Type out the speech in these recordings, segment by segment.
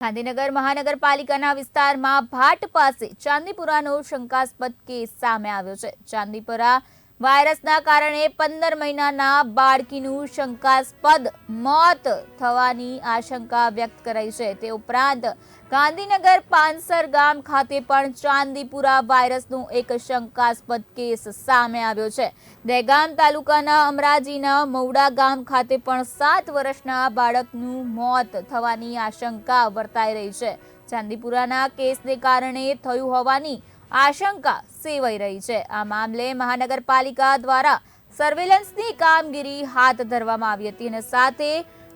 ગાંધીનગર મહાનગરપાલિકાના વિસ્તારમાં ભાટ પાસે ચાંદીપુરાનો શંકાસ્પદ કેસ સામે આવ્યો છે. ચાંદીપુરા વાયરસના કારણે પંદર મહિનાના બાળકીનું શંકાસ્પદ મોત થવાની આશંકા વ્યક્ત કરાઈ છે. તે ઉપરાંત ગાંધીનગર પાનસર ગામ ખાતે પણ ચાંદીપુરા વાયરસનો એક શંકાસ્પદ કેસ સામે આવ્યો છે. દહેગામ તાલુકાના અમરાજીના મૌડા ગામ ખાતે પણ સાત વર્ષના બાળકનું મોત થવાની આશંકા વર્તાઈ રહી છે. ચાંદીપુરાના કેસને કારણે થયું હોવાની આશંકા સેવાઈ રહી છે. આ મામલે મહાનગરપાલિકા દ્વારા સર્વેલન્સની કામગીરી હાથ ધરવામાં આવી હતી અને સાથે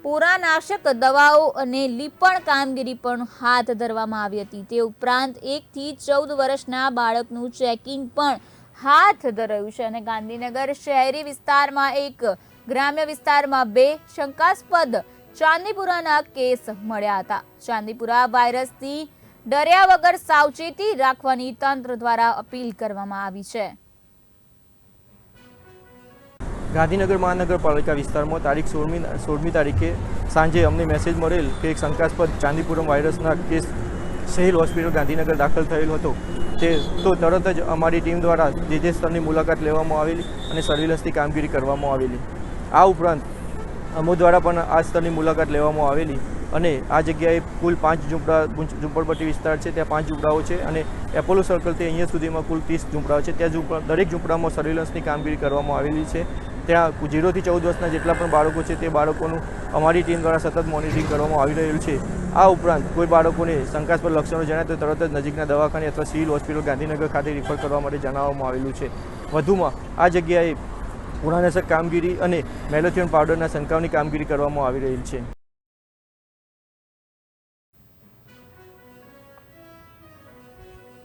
પૂરાનાશક દવાઓ અને લીપણ કામગીરી પણ હાથ ધરવામાં આવી હતી. તે ઉપરાંત એકથી ચૌદ વર્ષના બાળકનું ચેકિંગ પણ હાથ ધરાયું છે અને ગાંધીનગર શહેરી વિસ્તારમાં એક, ગ્રામ્ય વિસ્તારમાં બે શંકાસ્પદ ચાંદીપુરાના કેસ મળ્યા હતા. ચાંદીપુરા વાયરસથી ડર્યા વગર સાવચેતી રાખવાની તંત્ર દ્વારા અપીલ કરવામાં આવી છે. ગાંધીનગર મહાનગરપાલિકા વિસ્તારમાં તારીખ સોળમી સોળમી તારીખે સાંજે અમને મેસેજ મળેલ કે એક શંકાસ્પદ ચાંદીપુરમ વાયરસના કેસ સહેલ હોસ્પિટલ ગાંધીનગર દાખલ થયેલ હતો. તે તો તરત જ અમારી ટીમ દ્વારા જે જે સ્થળની મુલાકાત લેવામાં આવેલી અને સર્વેલન્સની કામગીરી કરવામાં આવેલી. આ ઉપરાંત અમો દ્વારા પણ આ સ્થળની મુલાકાત લેવામાં આવેલી. અને આ જગ્યાએ કુલ પાંચ ઝૂંપડા ઝૂંપડપટ્ટી વિસ્તાર છે, ત્યાં પાંચ ઝૂંપડાઓ છે અને એપોલો સર્કલથી અહીંયા સુધીમાં કુલ ત્રીસ ઝૂંપડાઓ છે. ત્યાં ઝૂંપડા દરેક ઝૂંપડામાં સર્વેલન્સની કામગીરી કરવામાં આવેલી છે. ત્યાં ઝીરોથી ચૌદ વર્ષના જેટલા પણ બાળકો છે, તે બાળકોનું અમારી ટીમ દ્વારા સતત મોનિટરિંગ કરવામાં આવી રહ્યું છે. આ ઉપરાંત કોઈ બાળકોને શંકાસ્પદ લક્ષણો જણાય તો તરત જ નજીકના દવાખાને અથવા સિવિલ હોસ્પિટલ ગાંધીનગર ખાતે રિફર કરવા માટે જણાવવામાં આવેલું છે. વધુમાં આ જગ્યાએ પુરાનાશક કામગીરી અને મેલોથિયન પાવડરના છંટકાવની કામગીરી કરવામાં આવી રહી છે.